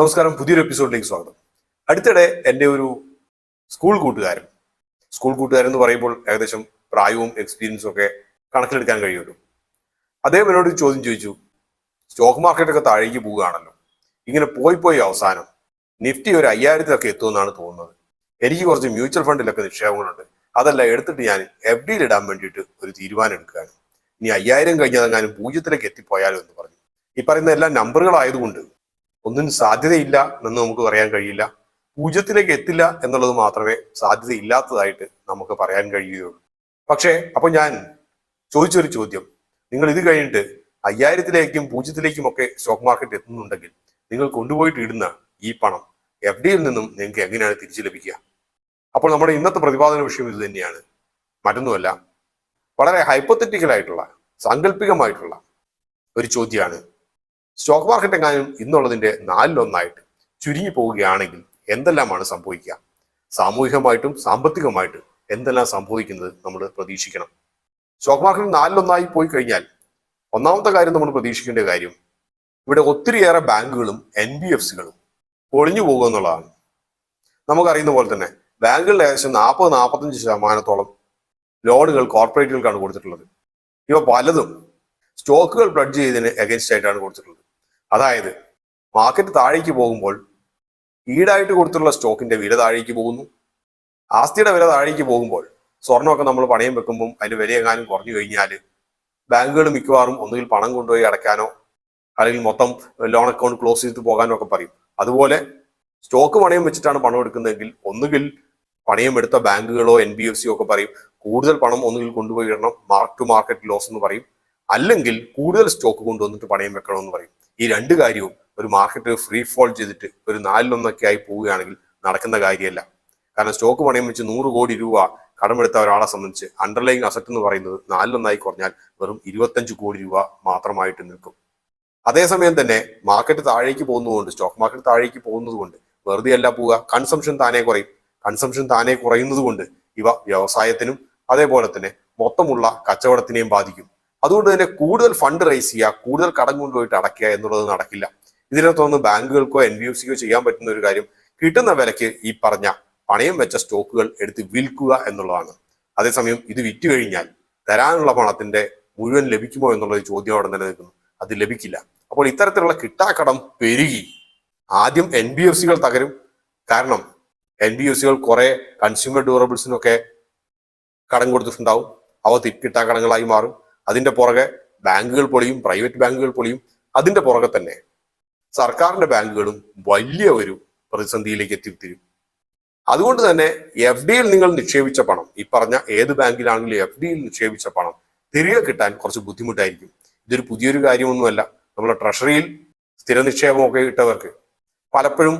നമസ്കാരം പുതിയൊരു എപ്പിസോഡിലേക്ക് സ്വാഗതം. അടുത്തിടെ എന്റെ ഒരു സ്കൂൾ കൂട്ടുകാരൻ സ്കൂൾ കൂട്ടുകാരൻ എന്ന് പറയുമ്പോൾ ഏകദേശം പ്രായവും എക്സ്പീരിയൻസും ഒക്കെ കണക്കിലെടുക്കാൻ കഴിയുമല്ലോ. അദ്ദേഹം എന്നോട് ചോദ്യം ചോദിച്ചു. സ്റ്റോക്ക് മാർക്കറ്റൊക്കെ താഴേക്ക് പോവുകയാണല്ലോ. ഇങ്ങനെ പോയി പോയി അവസാനം നിഫ്റ്റി ഒരു അയ്യായിരത്തിലൊക്കെ എത്തുമെന്നാണ് തോന്നുന്നത്. എനിക്ക് കുറച്ച് മ്യൂച്വൽ ഫണ്ടിലൊക്കെ നിക്ഷേപങ്ങളുണ്ട്. അതല്ല എടുത്തിട്ട് ഞാൻ എഫ് ഡിയിൽ ഇടാൻ വേണ്ടിയിട്ട് ഒരു തീരുമാനം എടുക്കുകയാണ്. ഇനി അയ്യായിരം കഴിഞ്ഞതെങ്ങാനും പൂജ്യത്തിലേക്ക് എത്തിപ്പോയാലോ എന്ന് പറഞ്ഞു. ഈ പറയുന്ന എല്ലാം നമ്പറുകളായതുകൊണ്ട് ഒന്നിനും സാധ്യതയില്ല എന്ന് നമുക്ക് പറയാൻ കഴിയില്ല. പൂജ്യത്തിലേക്ക് എത്തില്ല എന്നുള്ളത് മാത്രമേ സാധ്യതയില്ലാത്തതായിട്ട് നമുക്ക് പറയാൻ കഴിയുകയുള്ളൂ. പക്ഷേ അപ്പൊ ഞാൻ ചോദിച്ചൊരു ചോദ്യം. നിങ്ങൾ ഇത് കഴിഞ്ഞിട്ട് അയ്യായിരത്തിലേക്കും പൂജ്യത്തിലേക്കും ഒക്കെ സ്റ്റോക്ക് മാർക്കറ്റ് എത്തുന്നുണ്ടെങ്കിൽ നിങ്ങൾ കൊണ്ടുപോയിട്ട് ഇടുന്ന ഈ പണം എഫ് ഡിയിൽ നിന്നും നിങ്ങൾക്ക് എങ്ങനെയാണ് തിരിച്ചു ലഭിക്കുക? അപ്പോൾ നമ്മുടെ ഇന്നത്തെ പ്രതിപാദന വിഷയം ഇത് തന്നെയാണ്. മറ്റൊന്നുമല്ല വളരെ ഹൈപ്പത്തറ്റിക്കൽ ആയിട്ടുള്ള സാങ്കല്പികമായിട്ടുള്ള ഒരു ചോദ്യമാണ് സ്റ്റോക്ക് മാർക്കറ്റ് എങ്ങാനും ഇന്നുള്ളതിന്റെ നാലിലൊന്നായിട്ട് ചുരുങ്ങി പോവുകയാണെങ്കിൽ എന്തെല്ലാമാണ് സംഭവിക്കുക? സാമൂഹികമായിട്ടും സാമ്പത്തികമായിട്ടും എന്തെല്ലാം സംഭവിക്കുന്നത് നമ്മൾ പ്രതീക്ഷിക്കണം. സ്റ്റോക്ക് മാർക്കറ്റ് നാലിലൊന്നായി പോയി കഴിഞ്ഞാൽ ഒന്നാമത്തെ കാര്യം നമ്മൾ പ്രതീക്ഷിക്കേണ്ട കാര്യം ഇവിടെ ഒത്തിരിയേറെ ബാങ്കുകളും എൻ ബി എഫ് സികളും പൊളിഞ്ഞു പോകുക എന്നുള്ളതാണ്. നമുക്കറിയുന്ന പോലെ തന്നെ ബാങ്കുകളിൽ ഏകദേശം നാൽപ്പത് നാൽപ്പത്തഞ്ച് ശതമാനത്തോളം ലോണുകൾ കോർപ്പറേറ്റുകൾക്കാണ് കൊടുത്തിട്ടുള്ളത്. ഇവ പലതും സ്റ്റോക്കുകൾ പ്ലഡ്ജ് ചെയ്തതിന് എഗൻസ്റ്റ് ആയിട്ടാണ് കൊടുത്തിട്ടുള്ളത്. അതായത് മാർക്കറ്റ് താഴേക്ക് പോകുമ്പോൾ ഈടായിട്ട് കൊടുത്തിട്ടുള്ള സ്റ്റോക്കിന്റെ വില താഴേക്ക് പോകുന്നു. ആസ്തിയുടെ വില താഴേക്ക് പോകുമ്പോൾ സ്വർണമൊക്കെ നമ്മൾ പണയം വെക്കുമ്പോൾ അതിന് വില എങ്ങാനും കുറഞ്ഞു കഴിഞ്ഞാൽ ബാങ്കുകൾ മിക്കവാറും ഒന്നുകിൽ പണം കൊണ്ടുപോയി അടയ്ക്കാനോ അല്ലെങ്കിൽ മൊത്തം ലോൺ അക്കൗണ്ട് ക്ലോസ് ചെയ്തിട്ട് പോകാനോ ഒക്കെ പറയും. അതുപോലെ സ്റ്റോക്ക് പണയം വെച്ചിട്ടാണ് പണം എടുക്കുന്നതെങ്കിൽ ഒന്നുകിൽ പണയം എടുത്ത ബാങ്കുകളോ എൻ ബി എഫ് സിയോ ഒക്കെ പറയും. കൂടുതൽ പണം ഒന്നുകിൽ കൊണ്ടുപോയി ഇടണം. മാർക്ക് ടു മാർക്കറ്റ് ലോസ് എന്ന് പറയും. അല്ലെങ്കിൽ കൂടുതൽ സ്റ്റോക്ക് കൊണ്ടുവന്നിട്ട് പണയം വെക്കണമെന്ന് പറയും. ഈ രണ്ട് കാര്യവും ഒരു മാർക്കറ്റ് ഫ്രീ ഫോൾ ചെയ്തിട്ട് ഒരു നാലിലൊന്നൊക്കെ ആയി പോവുകയാണെങ്കിൽ നടക്കുന്ന കാര്യമല്ല. കാരണം സ്റ്റോക്ക് പണയം വെച്ച് നൂറ് കോടി രൂപ കടമെടുത്ത ഒരാളെ സംബന്ധിച്ച് അണ്ടർലൈങ് അസറ്റ് എന്ന് പറയുന്നത് നാലിലൊന്നായി കുറഞ്ഞാൽ വെറും ഇരുപത്തഞ്ച് കോടി രൂപ മാത്രമായിട്ട് നിൽക്കും. അതേസമയം തന്നെ മാർക്കറ്റ് താഴേക്ക് പോകുന്നതുകൊണ്ട് സ്റ്റോക്ക് മാർക്കറ്റ് താഴേക്ക് പോകുന്നത് കൊണ്ട് വെറുതെ അല്ല പോവുക കൺസംഷൻ താനേ കുറയും. കൺസംഷൻ താനേ കുറയുന്നത് കൊണ്ട് ഇവ വ്യവസായത്തിനും അതേപോലെ തന്നെ മൊത്തമുള്ള കച്ചവടത്തിനെയും ബാധിക്കും. അതുകൊണ്ട് തന്നെ കൂടുതൽ ഫണ്ട് റൈസ് ചെയ്യുക കൂടുതൽ കടം കൊണ്ടുപോയിട്ട് അടയ്ക്കുക എന്നുള്ളത് നടക്കില്ല. ഇതിനകത്തൊന്ന് ബാങ്കുകൾക്കോ എൻ ബി എഫ് സിക്കോ ചെയ്യാൻ പറ്റുന്ന ഒരു കാര്യം കിട്ടുന്ന വിലയ്ക്ക് ഈ പറഞ്ഞ പണയം വെച്ച സ്റ്റോക്കുകൾ എടുത്ത് വിൽക്കുക എന്നുള്ളതാണ്. അതേസമയം ഇത് വിറ്റ് കഴിഞ്ഞാൽ തരാനുള്ള പണത്തിന്റെ മുഴുവൻ ലഭിക്കുമോ എന്നുള്ള ചോദ്യം അവിടെ നിലനിൽക്കുന്നു അത് ലഭിക്കില്ല. അപ്പോൾ ഇത്തരത്തിലുള്ള കിട്ടാക്കടം പെരുകി ആദ്യം എൻ ബി എഫ് സികൾ തകരും. കാരണം എൻ ബി എഫ് സികൾ കുറെ കൺസ്യൂമർ ഡ്യൂറബിൾസിനൊക്കെ കടം കൊടുത്തിട്ടുണ്ടാവും. അവ കിട്ടാക്കടങ്ങളായി മാറും. അതിന്റെ പുറകെ ബാങ്കുകൾ പൊളിയും പ്രൈവറ്റ് ബാങ്കുകൾ പൊളിയും. അതിന്റെ പുറകെ തന്നെ സർക്കാരിന്റെ ബാങ്കുകളും വലിയ ഒരു പ്രതിസന്ധിയിലേക്ക് എത്തിത്തീരും അതുകൊണ്ട് തന്നെ എഫ് ഡിയിൽ നിങ്ങൾ നിക്ഷേപിച്ച പണം ഈ പറഞ്ഞ ഏത് ബാങ്കിലാണെങ്കിലും എഫ് ഡിയിൽ നിക്ഷേപിച്ച പണം തിരികെ കിട്ടാൻ കുറച്ച് ബുദ്ധിമുട്ടായിരിക്കും. ഇതൊരു പുതിയൊരു കാര്യമൊന്നുമല്ല. നമ്മുടെ ട്രഷറിയിൽ സ്ഥിര നിക്ഷേപമൊക്കെ ഇട്ടവർക്ക് പലപ്പോഴും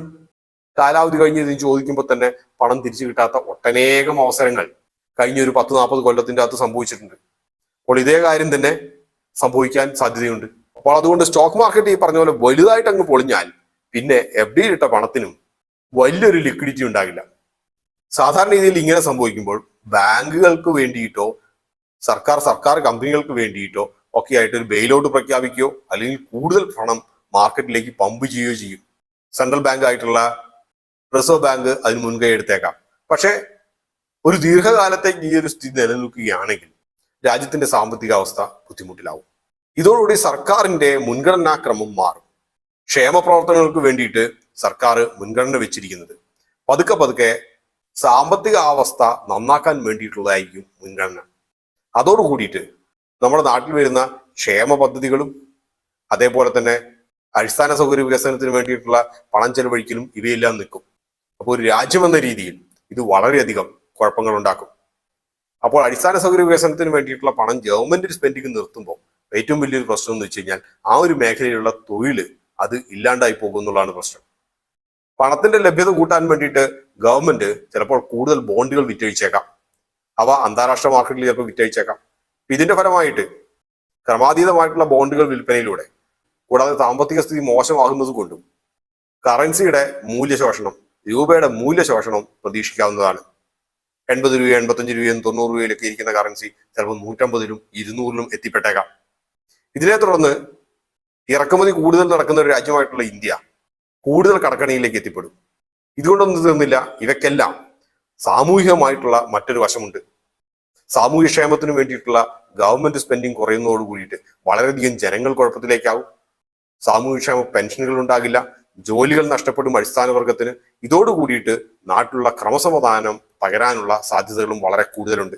കാലാവധി കഴിഞ്ഞ് ഇതിന് ചോദിക്കുമ്പോൾ തന്നെ പണം തിരിച്ചു കിട്ടാത്ത ഒട്ടനേകം അവസരങ്ങൾ കഴിഞ്ഞ ഒരു പത്ത് നാൽപ്പത് കൊല്ലത്തിന്റെ അകത്ത് സംഭവിച്ചിട്ടുണ്ട്. അപ്പോൾ ഇതേ കാര്യം തന്നെ സംഭവിക്കാൻ സാധ്യതയുണ്ട്. അപ്പോൾ അതുകൊണ്ട് സ്റ്റോക്ക് മാർക്കറ്റ് ഈ പറഞ്ഞ പോലെ വലുതായിട്ട് അങ്ങ് പൊളിഞ്ഞാൽ പിന്നെ എഫ് ഡിയിൽ ഇട്ട പണത്തിനും വലിയൊരു ലിക്വിഡിറ്റി ഉണ്ടാകില്ല. സാധാരണ രീതിയിൽ ഇങ്ങനെ സംഭവിക്കുമ്പോൾ ബാങ്കുകൾക്ക് വേണ്ടിയിട്ടോ സർക്കാർ സർക്കാർ കമ്പനികൾക്ക് വേണ്ടിയിട്ടോ ഒക്കെ ആയിട്ട് ഒരു ബെയിലൗട്ട് പ്രഖ്യാപിക്കുകയോ അല്ലെങ്കിൽ കൂടുതൽ പണം മാർക്കറ്റിലേക്ക് പമ്പ് ചെയ്യുകയോ ചെയ്യും. സെൻട്രൽ ബാങ്ക് ആയിട്ടുള്ള റിസർവ് ബാങ്ക് അതിന് മുൻകൈ എടുത്തേക്കാം. പക്ഷേ ഒരു ദീർഘകാലത്തേക്ക് ഈ ഒരു സ്ഥിതി നിലനിൽക്കുകയാണെങ്കിൽ രാജ്യത്തിന്റെ സാമ്പത്തിക അവസ്ഥ ബുദ്ധിമുട്ടിലാവും. ഇതോടുകൂടി സർക്കാരിന്റെ മുൻഗണനാക്രമം മാറും. ക്ഷേമ പ്രവർത്തനങ്ങൾക്ക് വേണ്ടിയിട്ട് സർക്കാർ മുൻഗണന വെച്ചിരിക്കുന്നത് പതുക്കെ പതുക്കെ സാമ്പത്തിക അവസ്ഥ നന്നാക്കാൻ വേണ്ടിയിട്ടുള്ളതായിരിക്കും മുൻഗണന. അതോട് കൂടിയിട്ട് നമ്മുടെ നാട്ടിൽ വരുന്ന ക്ഷേമ പദ്ധതികളും അതേപോലെ തന്നെ അടിസ്ഥാന സൗകര്യ വികസനത്തിന് വേണ്ടിയിട്ടുള്ള പണം ചെലവഴിക്കലും ഇവയെല്ലാം നിൽക്കും. അപ്പോൾ ഒരു രാജ്യമെന്ന രീതിയിൽ ഇത് വളരെയധികം കുഴപ്പങ്ങൾ ഉണ്ടാക്കും അപ്പോൾ അടിസ്ഥാന സൗകര്യ വികസനത്തിന് വേണ്ടിയിട്ടുള്ള പണം ഗവൺമെന്റ് സ്പെൻഡിങ് നിർത്തുമ്പോൾ ഏറ്റവും വലിയൊരു പ്രശ്നം എന്ന് വെച്ച് കഴിഞ്ഞാൽ ആ ഒരു മേഖലയിലുള്ള തൊഴിൽ അത് ഇല്ലാണ്ടായി പോകും എന്നുള്ളതാണ് പ്രശ്നം. പണത്തിന്റെ ലഭ്യത കൂട്ടാൻ വേണ്ടിയിട്ട് ഗവൺമെന്റ് ചിലപ്പോൾ കൂടുതൽ ബോണ്ടുകൾ വിറ്റഴിച്ചേക്കാം. അവ അന്താരാഷ്ട്ര മാർക്കറ്റിൽ ചിലപ്പോൾ വിറ്റഴിച്ചേക്കാം. ഇതിന്റെ ഫലമായിട്ട് ക്രമാതീതമായിട്ടുള്ള ബോണ്ടുകൾ വിൽപ്പനയിലൂടെ കൂടാതെ സാമ്പത്തിക സ്ഥിതി മോശമാകുന്നത് കൊണ്ടും കറൻസിയുടെ മൂല്യശോഷണം രൂപയുടെ മൂല്യശോഷണം പ്രതീക്ഷിക്കാവുന്നതാണ്. എൺപത് രൂപ എൺപത്തഞ്ച് രൂപയും തൊണ്ണൂറ് രൂപയിലൊക്കെ ഇരിക്കുന്ന കറൻസി ചിലപ്പോൾ നൂറ്റമ്പതിലും ഇരുന്നൂറിലും എത്തിപ്പെട്ടേക്കാം. ഇതിനെ തുടർന്ന് ഇറക്കുമതി കൂടുതൽ നടക്കുന്ന ഒരു രാജ്യമായിട്ടുള്ള ഇന്ത്യ കൂടുതൽ കടക്കണിയിലേക്ക് എത്തിപ്പെടും. ഇതുകൊണ്ടൊന്നും തീർന്നില്ല ഇവയ്ക്കെല്ലാം സാമൂഹികമായിട്ടുള്ള മറ്റൊരു വശമുണ്ട്. സാമൂഹ്യ ക്ഷേമത്തിന് വേണ്ടിയിട്ടുള്ള ഗവൺമെന്റ് സ്പെൻഡിങ് കുറയുന്നതോട് കൂടിയിട്ട് വളരെയധികം ജനങ്ങൾ കുഴപ്പത്തിലേക്കാവും. സാമൂഹ്യക്ഷേമ പെൻഷനുകൾ ഉണ്ടാകില്ല ജോലികൾ നഷ്ടപ്പെടും അടിസ്ഥാന വർഗത്തിന്. ഇതോടുകൂടിയിട്ട് നാട്ടിലുള്ള ക്രമസമാധാനം തകരാനുള്ള സാധ്യതകളും വളരെ കൂടുതലുണ്ട്.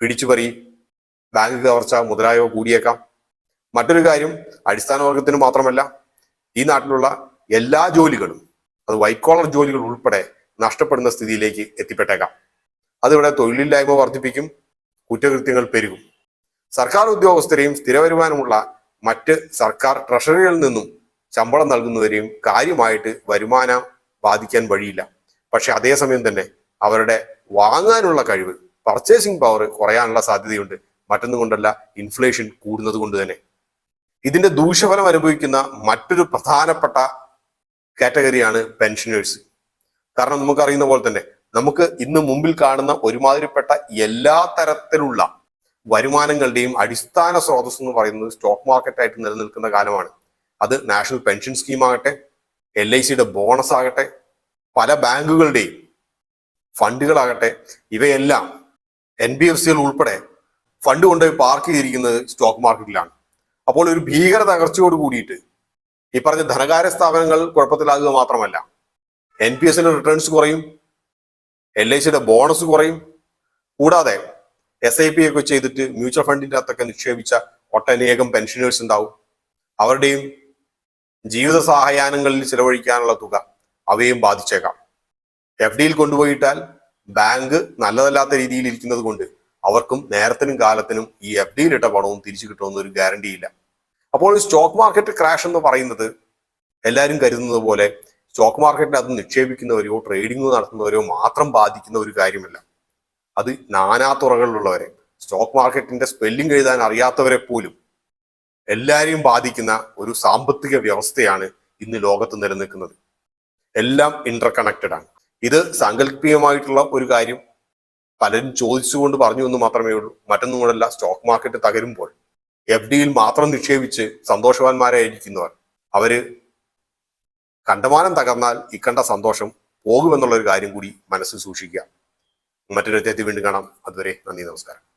പിടിച്ചുപറി ബാങ്ക് കവർച്ച മുതലായവ കൂടിയേക്കാം. മറ്റൊരു കാര്യം അടിസ്ഥാന വർഗത്തിന് മാത്രമല്ല ഈ നാട്ടിലുള്ള എല്ലാ ജോലികളും അത് വൈറ്റ് കോളർ ജോലികൾ ഉൾപ്പെടെ നഷ്ടപ്പെടുന്ന സ്ഥിതിയിലേക്ക് എത്തിപ്പെട്ടേക്കാം. അതിവിടെ തൊഴിലില്ലായ്മ വർദ്ധിപ്പിക്കും കുറ്റകൃത്യങ്ങൾ പെരുകും. സർക്കാർ ഉദ്യോഗസ്ഥരെയും സ്ഥിരവരുമാനമുള്ള മറ്റ് സർക്കാർ ട്രഷറികളിൽ നിന്നും ശമ്പളം നൽകുന്നവരെയും കാര്യമായിട്ട് വരുമാനം ബാധിക്കാൻ വഴിയില്ല. പക്ഷെ അതേസമയം തന്നെ അവരുടെ വാങ്ങാനുള്ള കഴിവ് പർച്ചേസിംഗ് പവർ കുറയാനുള്ള സാധ്യതയുണ്ട്. മറ്റൊന്നും കൊണ്ടല്ല ഇൻഫ്ലേഷൻ കൂടുന്നത് കൊണ്ട് തന്നെ. ഇതിന്റെ ദൂഷ്യഫലം അനുഭവിക്കുന്ന മറ്റൊരു പ്രധാനപ്പെട്ട കാറ്റഗറിയാണ് പെൻഷനേഴ്സ് കാരണം നമുക്കറിയുന്ന പോലെ തന്നെ നമുക്ക് ഇന്ന് മുമ്പിൽ കാണുന്ന ഒരുമാതിരിപ്പെട്ട എല്ലാ തരത്തിലുള്ള വരുമാനങ്ങളുടെയും അടിസ്ഥാന സ്രോതസ് എന്ന് പറയുന്നത് സ്റ്റോക്ക് മാർക്കറ്റായിട്ട് നിലനിൽക്കുന്ന കാലമാണ്. അത് നാഷണൽ പെൻഷൻ സ്കീം ആകട്ടെ എൽ ഐ സിയുടെ ബോണസ് ആകട്ടെ പല ബാങ്കുകളുടെയും ഫണ്ടുകളാകട്ടെ ഇവയെല്ലാം എൻ ബി എഫ് സികൾ ഉൾപ്പെടെ ഫണ്ട് കൊണ്ടുപോയി പാർക്ക് ചെയ്തിരിക്കുന്നത് സ്റ്റോക്ക് മാർക്കറ്റിലാണ്. അപ്പോൾ ഒരു ഭീകര തകർച്ചയോട് കൂടിയിട്ട് ഈ പറഞ്ഞ ധനകാര്യ സ്ഥാപനങ്ങൾ കുഴപ്പത്തിലാകുക മാത്രമല്ല എൻ പി എസിന്റെ റിട്ടേൺസ് കുറയും എൽ ഐ സിയുടെ ബോണസ് കുറയും. കൂടാതെ എസ് ഐ പി ഒക്കെ ചെയ്തിട്ട് മ്യൂച്വൽ ഫണ്ടിന്റെ അകത്തൊക്കെ നിക്ഷേപിച്ച ഒട്ടനേകം പെൻഷനേഴ്സ് ഉണ്ടാവും. അവരുടെയും ജീവിത സഹായാനങ്ങളിൽ ചിലവഴിക്കാനുള്ള തുക അവയും ബാധിച്ചേക്കാം. എഫ് ഡിയിൽ കൊണ്ടുപോയിട്ടാൽ ബാങ്ക് നല്ലതല്ലാത്ത രീതിയിൽ ഇരിക്കുന്നത് കൊണ്ട് അവർക്കും നേരത്തിനും കാലത്തിനും ഈ എഫ് ഡിയിൽ ഇട്ട പണവും തിരിച്ചു കിട്ടുമെന്ന് ഒരു ഗ്യാരണ്ടി ഇല്ല. അപ്പോൾ സ്റ്റോക്ക് മാർക്കറ്റ് ക്രാഷ് എന്ന് പറയുന്നത് എല്ലാവരും കരുതുന്നത് പോലെ സ്റ്റോക്ക് മാർക്കറ്റിൽ അത് നിക്ഷേപിക്കുന്നവരെയോ ട്രേഡിംഗ് നടത്തുന്നവരെയോ മാത്രം ബാധിക്കുന്ന ഒരു കാര്യമല്ല. അത് നാനാ തുറകളിലുള്ളവരെ സ്റ്റോക്ക് മാർക്കറ്റിന്റെ സ്പെല്ലിംഗ് എഴുതാൻ അറിയാത്തവരെ പോലും എല്ലാവരെയും ബാധിക്കുന്ന ഒരു സാമ്പത്തിക വ്യവസ്ഥയാണ് ഇന്ന് ലോകത്ത് നിലനിൽക്കുന്നത്. എല്ലാം ഇന്റർ കണക്റ്റഡ് ആണ്. ഇത് സാങ്കല്പികമായിട്ടുള്ള ഒരു കാര്യം പലരും ചോദിച്ചുകൊണ്ട് പറഞ്ഞു എന്ന് മാത്രമേ ഉള്ളൂ. മറ്റൊന്നും സ്റ്റോക്ക് മാർക്കറ്റ് തകരുമ്പോൾ എഫ് ഡിയിൽ മാത്രം നിക്ഷേപിച്ച് സന്തോഷവാന്മാരായിരിക്കുന്നവർ അവർ കണ്ടമാനം തകർന്നാൽ ഇക്കണ്ട സന്തോഷം പോകുമെന്നുള്ള ഒരു കാര്യം കൂടി മനസ്സിൽ സൂക്ഷിക്കുക. മറ്റൊരു അധ്യായത്തിൽ വീണ്ടും കാണാം. അതുവരെ നന്ദി നമസ്കാരം.